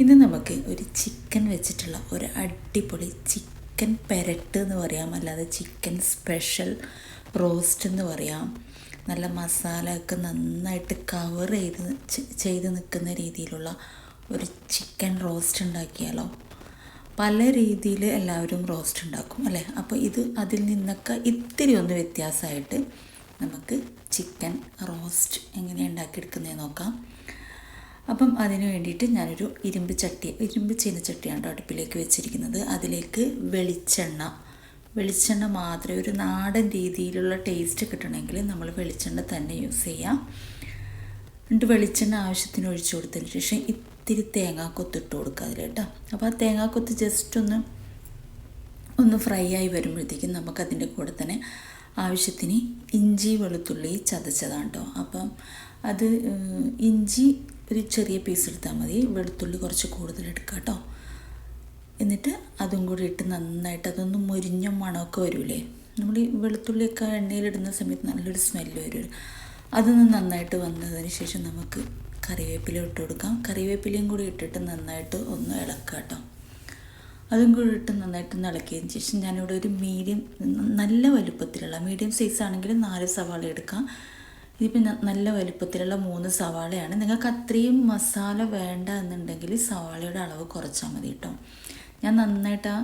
ഇന്ന് നമുക്ക് ഒരു ചിക്കൻ വെച്ചിട്ടുള്ള ഒരു അടിപൊളി ചിക്കൻ പെരട്ട് എന്ന് പറയാം. അല്ലാതെ ചിക്കൻ സ്പെഷ്യൽ റോസ്റ്റ് എന്ന് പറയാം. നല്ല മസാലയൊക്കെ നന്നായിട്ട് കവർ ചെയ്ത് ചെയ്ത് നിൽക്കുന്ന രീതിയിലുള്ള ഒരു ചിക്കൻ റോസ്റ്റ് ഉണ്ടാക്കിയാലോ? പല രീതിയിൽ എല്ലാവരും റോസ്റ്റ് ഉണ്ടാക്കും അല്ലേ? അപ്പോൾ ഇത് അതിൽ നിന്നൊക്കെ ഇത്തിരി ഒന്ന് വ്യത്യാസമായിട്ട് നമുക്ക് ചിക്കൻ റോസ്റ്റ് എങ്ങനെ ഉണ്ടാക്കിയെടുക്കുന്നതെന്ന് നോക്കാം. അപ്പം അതിന് വേണ്ടിയിട്ട് ഞാനൊരു ഇരുമ്പ് ചട്ടി ഇരുമ്പ് ചീനച്ചട്ടിയാണ് ചട്ടിയാണ് അടുപ്പിലേക്ക് വെച്ചിരിക്കുന്നത്. അതിലേക്ക് വെളിച്ചെണ്ണ വെളിച്ചെണ്ണ മാത്രമേ ഒരു നാടൻ രീതിയിലുള്ള ടേസ്റ്റ് കിട്ടണമെങ്കിൽ നമ്മൾ വെളിച്ചെണ്ണ തന്നെ യൂസ് ചെയ്യാം. എന്നിട്ട് വെളിച്ചെണ്ണ ആവശ്യത്തിന് ഒഴിച്ചു കൊടുത്തതിന് ശേഷം ഇത്തിരി തേങ്ങാക്കൊത്ത് ഇട്ട് കൊടുക്കുക അതിൽ കേട്ടോ. അപ്പോൾ ആ തേങ്ങാക്കൊത്ത് ജസ്റ്റ് ഒന്ന് ഒന്ന് ഫ്രൈ ആയി വരുമ്പോഴത്തേക്കും നമുക്കതിന്റെ കൂടെ തന്നെ ആവശ്യത്തിന് ഇഞ്ചി വെളുത്തുള്ളി ചതച്ചതാണ് കേട്ടോ. അപ്പം അത് ഇഞ്ചി ഒരു ചെറിയ പീസ് എടുത്താൽ മതി. വെളുത്തുള്ളി കുറച്ച് കൂടുതൽ എടുക്കുക കേട്ടോ എന്നിട്ട് അതും കൂടി ഇട്ട് നന്നായിട്ട് അതൊന്ന് മുരിഞ്ഞ മണമൊക്കെ വരൂലേ? നമ്മൾ ഈ വെളുത്തുള്ളിയൊക്കെ എണ്ണയിലിടുന്ന സമയത്ത് നല്ലൊരു സ്മെല്ല് വരും. അതൊന്ന് നന്നായിട്ട് വന്നതിന് ശേഷം നമുക്ക് കറിവേപ്പില ഇട്ട് കൊടുക്കാം. കറിവേപ്പിലയും കൂടി ഇട്ടിട്ട് നന്നായിട്ട് ഒന്ന് ഇളക്കുക കേട്ടോ അതും കൂടി ഇട്ട് നന്നായിട്ട് ഇളക്കിയതിന് ശേഷം ഞാനിവിടെ ഒരു മീഡിയം നല്ല വലുപ്പത്തിലുള്ള മീഡിയം സൈസ് ആണെങ്കിൽ നാല് സവാള എടുക്കാം. ഇതിപ്പോൾ നല്ല വലുപ്പത്തിലുള്ള മൂന്ന് സവാളയാണ്. നിങ്ങൾക്ക് അത്രയും മസാല വേണ്ട എന്നുണ്ടെങ്കിൽ സവാളയുടെ അളവ് കുറച്ചാൽ മതി കേട്ടോ ഞാൻ നന്നായിട്ട് ആ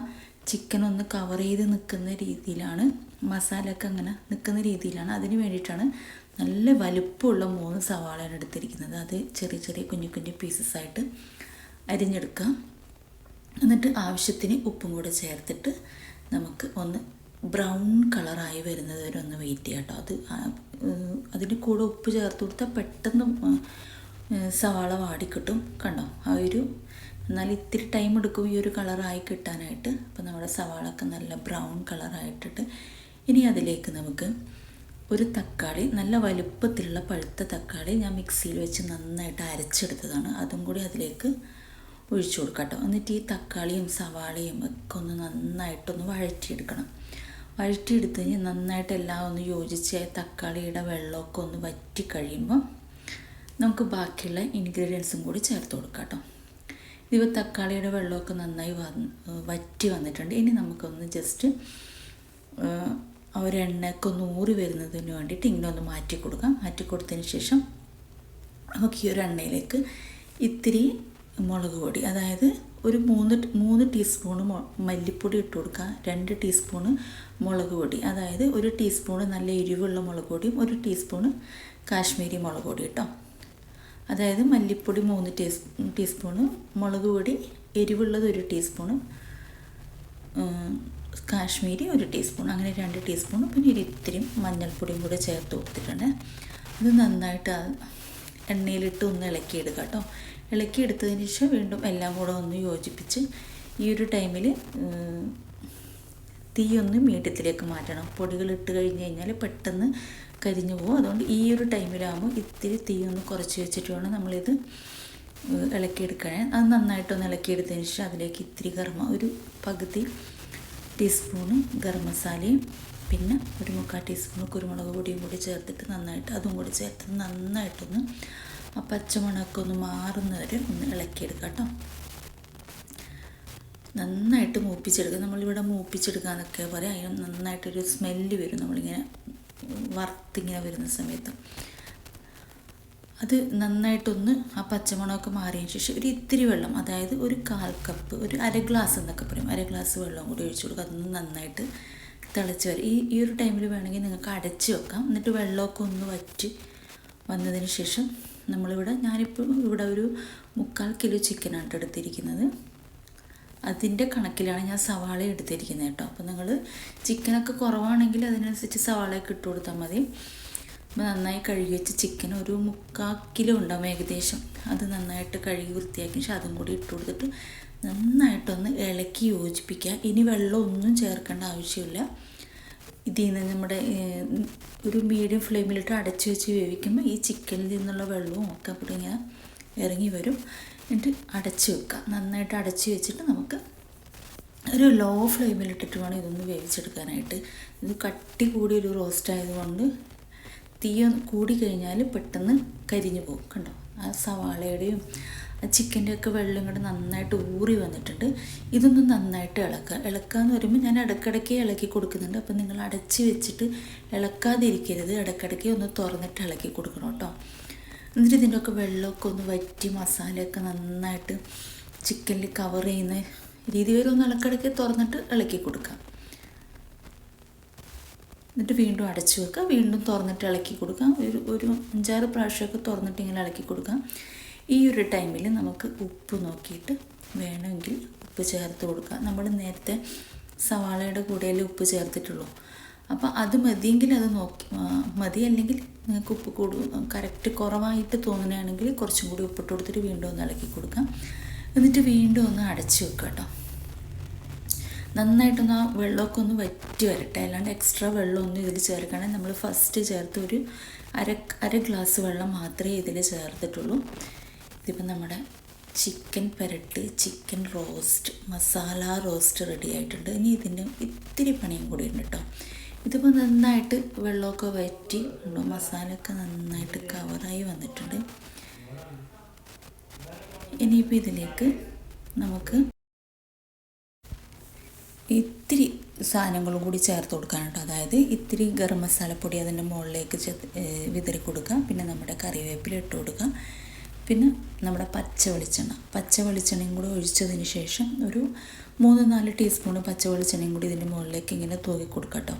ചിക്കൻ ഒന്ന് കവർ ചെയ്ത് നിൽക്കുന്ന രീതിയിലാണ് മസാലയൊക്കെ അങ്ങനെ നിൽക്കുന്ന രീതിയിലാണ്. അതിന് വേണ്ടിയിട്ടാണ് നല്ല വലുപ്പമുള്ള മൂന്ന് സവാളയാണ് എടുത്തിരിക്കുന്നത്. അത് ചെറിയ ചെറിയ കുഞ്ഞു കുഞ്ഞു പീസസ് ആയിട്ട് അരിഞ്ഞെടുക്കുക. എന്നിട്ട് ആവശ്യത്തിന് ഉപ്പും കൂടെ ചേർത്തിട്ട് നമുക്ക് ഒന്ന് ബ്രൗൺ കളറായി വരുന്നത് വരെ ഒന്ന് വെയിറ്റ് ചെയ്യാം കേട്ടോ അത് അതിന് കൂടെ ഉപ്പ് ചേർത്ത് കൊടുത്താൽ പെട്ടെന്ന് സവാള വാടിക്കിട്ടും. കണ്ടോ? ആ ഒരു എന്നാൽ ഇത്തിരി ടൈം എടുക്കും ഈ ഒരു കളറായി കിട്ടാനായിട്ട്. അപ്പോൾ നമ്മുടെ സവാളൊക്കെ നല്ല ബ്രൗൺ കളറായിട്ടിട്ട് ഇനി അതിലേക്ക് നമുക്ക് ഒരു തക്കാളി നല്ല വലുപ്പത്തിലുള്ള പഴുത്ത തക്കാളി ഞാൻ മിക്സിയിൽ വെച്ച് നന്നായിട്ട് അരച്ചെടുത്തതാണ്. അതും കൂടി അതിലേക്ക് ഒഴിച്ചു കൊടുക്കാം കേട്ടോ. എന്നിട്ട് ഈ തക്കാളിയും സവാളയും ഒക്കെ ഒന്ന് നന്നായിട്ടൊന്ന് വഴറ്റിയെടുക്കണം. വഴറ്റിയെടുത്ത് കഴിഞ്ഞ് നന്നായിട്ട് എല്ലാം ഒന്ന് യോജിച്ച് തക്കാളിയുടെ വെള്ളമൊക്കെ ഒന്ന് വറ്റി കഴിയുമ്പോൾ നമുക്ക് ബാക്കിയുള്ള ഇൻഗ്രീഡിയൻസും കൂടി ചേർത്ത് കൊടുക്കാം കേട്ടോ. ഇതിപ്പോൾ തക്കാളിയുടെ വെള്ളമൊക്കെ നന്നായി വന്ന് വറ്റി വന്നിട്ടുണ്ട്. ഇനി നമുക്കൊന്ന് ജസ്റ്റ് ആ ഒരു എണ്ണയൊക്കെ ഒന്ന് ഊറി വരുന്നതിന് വേണ്ടിയിട്ട് ഇങ്ങനെ ഒന്ന് മാറ്റി കൊടുക്കാം. മാറ്റി കൊടുത്തതിന് ശേഷം നമുക്ക് ഈ ഒരു എണ്ണയിലേക്ക് ഇത്തിരി മുളക് പൊടി അതായത് ഒരു മൂന്ന് മൂന്ന് ടീസ്പൂണ് മല്ലിപ്പൊടി ഇട്ട് കൊടുക്കുക. രണ്ട് ടീസ്പൂണ് മുളക് പൊടി. അതായത് ഒരു ടീസ്പൂണ് നല്ല എരിവുള്ള മുളക് പൊടിയും ഒരു ടീസ്പൂണ് കാശ്മീരി മുളക് പൊടി കേട്ടോ അതായത് മല്ലിപ്പൊടി മൂന്ന് ടീസ് ടീസ്പൂണ് മുളക് പൊടി എരിവുള്ളത് ഒരു ടീസ്പൂണ് കാശ്മീരി ഒരു ടീസ്പൂൺ അങ്ങനെ രണ്ട് ടീസ്പൂൺ പിന്നെ ഇത്തിരി മഞ്ഞൾപ്പൊടിയും കൂടെ ചേർത്ത് കൊടുത്തിട്ടുണ്ട്. അത് നന്നായിട്ട് എണ്ണയിലിട്ട് ഒന്ന് ഇളക്കിയെടുക്കുക കേട്ടോ. ഇളക്കിയെടുത്തതിന് ശേഷം വീണ്ടും എല്ലാം കൂടെ ഒന്ന് യോജിപ്പിച്ച് ഈ ഒരു ടൈമിൽ തീ ഒന്ന് മീഡിയത്തിലേക്ക് മാറ്റണം. പൊടികൾ ഇട്ട് കഴിഞ്ഞ് കഴിഞ്ഞാൽ പെട്ടെന്ന് കരിഞ്ഞു പോകും. അതുകൊണ്ട് ഈ ഒരു ടൈമിലാകുമ്പോൾ ഇത്തിരി തീ ഒന്ന് കുറച്ച് വെച്ചിട്ട് വേണം നമ്മളിത് ഇളക്കിയെടുക്കാൻ അത് നന്നായിട്ടൊന്ന് ഇളക്കിയെടുത്തതിന് ശേഷം അതിലേക്ക് ഇത്തിരി ഗർമ ഒരു പകുതി ടീസ്പൂണ് ഗരം പിന്നെ ഒരു മുക്കാൽ ടീസ്പൂൺ കുരുമുളക് പൊടിയും കൂടി ചേർത്തിട്ട് നന്നായിട്ട് അതും കൂടി ചേർത്ത് നന്നായിട്ടൊന്ന് ആ പച്ചമുളകൊക്കെ ഒന്ന് മാറുന്നവരെ ഒന്ന് ഇളക്കിയെടുക്കാം കേട്ടോ. നന്നായിട്ട് മൂപ്പിച്ചെടുക്കുക. നമ്മളിവിടെ മൂപ്പിച്ചെടുക്കുക എന്നൊക്കെ പറയാം. അതിന് നന്നായിട്ടൊരു സ്മെല്ല് വരും. നമ്മളിങ്ങനെ വറുത്തിങ്ങനെ വരുന്ന സമയത്ത്. അത് നന്നായിട്ടൊന്ന് ആ പച്ചമുളകൊക്കെ മാറിയതിന് ശേഷം ഒരു ഇത്തിരി വെള്ളം അതായത് ഒരു കാൽ കപ്പ് ഒരു അര ഗ്ലാസ് എന്നൊക്കെ പറയും. അര ഗ്ലാസ് വെള്ളം കൂടി ഒഴിച്ചു കൊടുക്കുക. അതൊന്ന് നന്നായിട്ട് തിളച്ച് വരും. ഈ ഈ ഒരു ടൈമിൽ വേണമെങ്കിൽ നിങ്ങൾക്ക് അടച്ച് വെക്കാം. എന്നിട്ട് വെള്ളമൊക്കെ ഒന്ന് വറ്റി വന്നതിന് ശേഷം നമ്മളിവിടെ ഞാനിപ്പോൾ ഇവിടെ ഒരു മുക്കാൽ കിലോ ചിക്കനാണ് എടുത്തിരിക്കുന്നത്. അതിന്റെ കണക്കിലാണ് ഞാൻ സവാള എടുത്തിരിക്കുന്നത് കേട്ടോ. അപ്പോൾ നിങ്ങൾ ചിക്കനൊക്കെ കുറവാണെങ്കിൽ അതിനനുസരിച്ച് സവാളയൊക്കെ ഇട്ട് കൊടുത്താൽ മതി. നന്നായി കഴുകി വെച്ച ചിക്കൻ ഒരു മുക്കാൽ കിലോ ഉണ്ടാവും ഏകദേശം. അത് നന്നായിട്ട് കഴുകി വൃത്തിയാക്കി ശേഷം അതും കൂടി ഇട്ട് കൊടുത്തിട്ട് നന്നായിട്ടൊന്ന് ഇളക്കി യോജിപ്പിക്കുക. ഇനി വെള്ളമൊന്നും ചേർക്കേണ്ട ആവശ്യമില്ല. ഇതിൽ നിന്ന് നമ്മുടെ ഒരു മീഡിയം ഫ്ലെയിമിലിട്ട് അടച്ചു വെച്ച് വേവിക്കുമ്പോൾ ഈ ചിക്കനിൽ നിന്നുള്ള വെള്ളവും ഒക്കെ കൂടി ഇങ്ങനെ ഇറങ്ങി വരും. എന്നിട്ട് അടച്ചു വെക്കുക. നന്നായിട്ട് അടച്ചു വെച്ചിട്ട് നമുക്ക് ഒരു ലോ ഫ്ലെയിമിലിട്ടിട്ട് വേണം ഇതൊന്ന് വേവിച്ചെടുക്കാനായിട്ട്. ഇത് കട്ടി കൂടിയൊരു റോസ്റ്റ് ആയതുകൊണ്ട് തീ കൂടി കഴിഞ്ഞാൽ പെട്ടെന്ന് കരിഞ്ഞു പോകും കണ്ടോ? ആ സവാളയുടെയും ചിക്കന്റെ ഒക്കെ വെള്ളം ഇങ്ങോട്ട് നന്നായിട്ട് ഊറി വന്നിട്ടുണ്ട്. ഇതൊന്ന് നന്നായിട്ട് ഇളക്കുക. ഇളക്കുക എന്ന് പറയുമ്പോൾ ഞാൻ ഇടയ്ക്കിടയ്ക്ക് ഇളക്കി കൊടുക്കുന്നുണ്ട്. അപ്പം നിങ്ങൾ അടച്ച് വെച്ചിട്ട് ഇളക്കാതിരിക്കരുത്. ഇടയ്ക്കിടയ്ക്ക് ഒന്ന് തുറന്നിട്ട് ഇളക്കി കൊടുക്കണം കേട്ടോ. എന്നിട്ട് ഇതിന്റെ ഒക്കെ വെള്ളമൊക്കെ ഒന്ന് വറ്റി മസാലയൊക്കെ നന്നായിട്ട് ചിക്കനിൽ കവർ ചെയ്യുന്ന രീതി വരെ ഒന്ന് ഇളക്കിടയ്ക്ക് തുറന്നിട്ട് ഇളക്കി കൊടുക്കാം. എന്നിട്ട് വീണ്ടും അടച്ചു വെക്കുക. വീണ്ടും തുറന്നിട്ട് ഇളക്കി കൊടുക്കാം ഒരു ഒരു അഞ്ചാറ് പ്രാവശ്യമൊക്കെ തുറന്നിട്ട് ഇങ്ങനെ ഇളക്കി കൊടുക്കാം ഈ ഒരു ടൈമിൽ നമുക്ക് ഉപ്പ് നോക്കിയിട്ട് വേണമെങ്കിൽ ഉപ്പ് ചേർത്ത് കൊടുക്കാം നമ്മൾ നേരത്തെ സവാളയുടെ കൂടെയല്ലേ ഉപ്പ് ചേർത്തിട്ടുള്ളൂ. അപ്പോൾ അത് മതിയെങ്കിൽ അത് നോക്കി മതി അല്ലെങ്കിൽ നിങ്ങൾക്ക് ഉപ്പ് കൂടു കറക്റ്റ് കുറവായിട്ട് തോന്നുകയാണെങ്കിൽ കുറച്ചും കൂടി ഉപ്പിട്ട് കൊടുത്തിട്ട് വീണ്ടും ഒന്ന് ഇളക്കി കൊടുക്കാം എന്നിട്ട് വീണ്ടും ഒന്ന് അടച്ചു വെക്കുക കേട്ടോ. നന്നായിട്ടൊന്ന് ആ വെള്ളമൊക്കെ ഒന്ന് വറ്റി വരട്ടെ. അല്ലാണ്ട് എക്സ്ട്രാ വെള്ളമൊന്നും ഇതിൽ ചേർക്കണം നമ്മൾ ഫസ്റ്റ് ചേർത്ത് ഒരു അര അര ഗ്ലാസ് വെള്ളം മാത്രമേ ഇതിൽ ചേർത്തിട്ടുള്ളൂ. ഇതിപ്പോൾ നമ്മുടെ chicken പെരട്ട് chicken roast masala roast ready ആയിട്ടുണ്ട്. ഇനി ഇതിന്റെ ഇത്തിരി പണിയും കൂടി ഉണ്ട് കേട്ടോ ഇതിപ്പോൾ നന്നായിട്ട് വെള്ളമൊക്കെ വറ്റി മസാലയൊക്കെ നന്നായിട്ട് കവറായി വന്നിട്ടുണ്ട്. ഇനിയിപ്പോൾ ഇതിലേക്ക് നമുക്ക് ഇത്തിരി സാധനങ്ങളും കൂടി ചേർത്ത് കൊടുക്കാൻ കേട്ടോ അതായത് ഇത്തിരി ഗരം മസാലപ്പൊടി അതിന്റെ മുകളിലേക്ക് വിതറി കൊടുക്കുക പിന്നെ നമ്മുടെ കറിവേപ്പില ഇട്ട് കൊടുക്കുക പിന്നെ നമ്മുടെ പച്ച വെളിച്ചെണ്ണ. പച്ച വെളിച്ചെണ്ണയും കൂടി ഒഴിച്ചതിന് ശേഷം ഒരു മൂന്ന് നാല് ടീസ്പൂൺ പച്ച വെളിച്ചെണ്ണയും കൂടി ഇതിന്റെ മുകളിലേക്ക് ഇങ്ങനെ തൂക്കി കൊടുക്കുക കേട്ടോ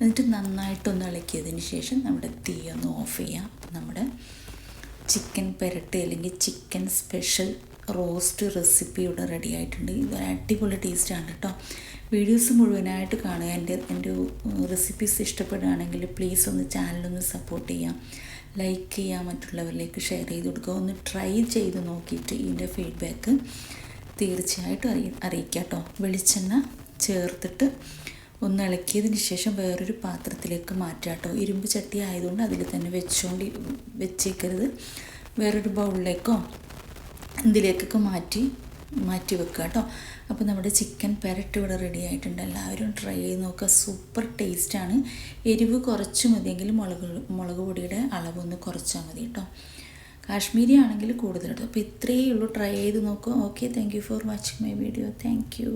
എന്നിട്ട് നന്നായിട്ടൊന്ന് ഇളക്കിയതിന് ശേഷം നമ്മുടെ തീ ഒന്ന് ഓഫ് ചെയ്യാം. നമ്മുടെ ചിക്കൻ പെരട്ടി അല്ലെങ്കിൽ ചിക്കൻ സ്പെഷ്യൽ റോസ്റ്റ് റെസിപ്പി ഇവിടെ റെഡി ആയിട്ടുണ്ട്. ഇതൊരു അടിപൊളി ടേസ്റ്റാണ് കേട്ടോ. വീഡിയോസ് മുഴുവനായിട്ട് കാണുക. എന്റെ എന്റെ റെസിപ്പീസ് ഇഷ്ടപ്പെടുകയാണെങ്കിൽ പ്ലീസ് ഒന്ന് ചാനലൊന്ന് സപ്പോർട്ട് ചെയ്യാം ലൈക്ക് ചെയ്യുക. മറ്റുള്ളവരിലേക്ക് ഷെയർ ചെയ്ത് കൊടുക്കുക. ഒന്ന് ട്രൈ ചെയ്ത് നോക്കിയിട്ട് ഇതിന്റെ ഫീഡ്ബാക്ക് തീർച്ചയായിട്ടും അറിയി അറിയിക്കുക കേട്ടോ. വെളിച്ചെണ്ണ ചേർത്തിട്ട് ഒന്ന് ഇളക്കിയതിന് ശേഷം വേറൊരു പാത്രത്തിലേക്ക് മാറ്റുക കേട്ടോ. ഇരുമ്പ് ചട്ടി ആയതുകൊണ്ട് അതിൽ തന്നെ വെച്ചുകൊണ്ട് വെച്ചേക്കരുത്. വേറൊരു ബൗളിലേക്കോ ഇതിലേക്കൊക്കെ മാറ്റി മാറ്റി വെക്കുക കേട്ടോ. അപ്പോൾ നമ്മുടെ ചിക്കൻ പെരട്ട് ഇവിടെ റെഡി ആയിട്ടുണ്ട്. എല്ലാവരും ട്രൈ ചെയ്ത് നോക്കുക. സൂപ്പർ ടേസ്റ്റാണ് എരിവ് കുറച്ച് മതിയെങ്കിൽ മുളക് മുളക് പൊടിയുടെ അളവൊന്ന് കുറച്ചാൽ മതി കേട്ടോ. കാശ്മീരി ആണെങ്കിൽ കൂടുതൽ കേട്ടോ അപ്പോൾ ഇത്രയേ ഉള്ളൂ. ട്രൈ ചെയ്ത് നോക്കുക. Okay thank you for watching my video thank you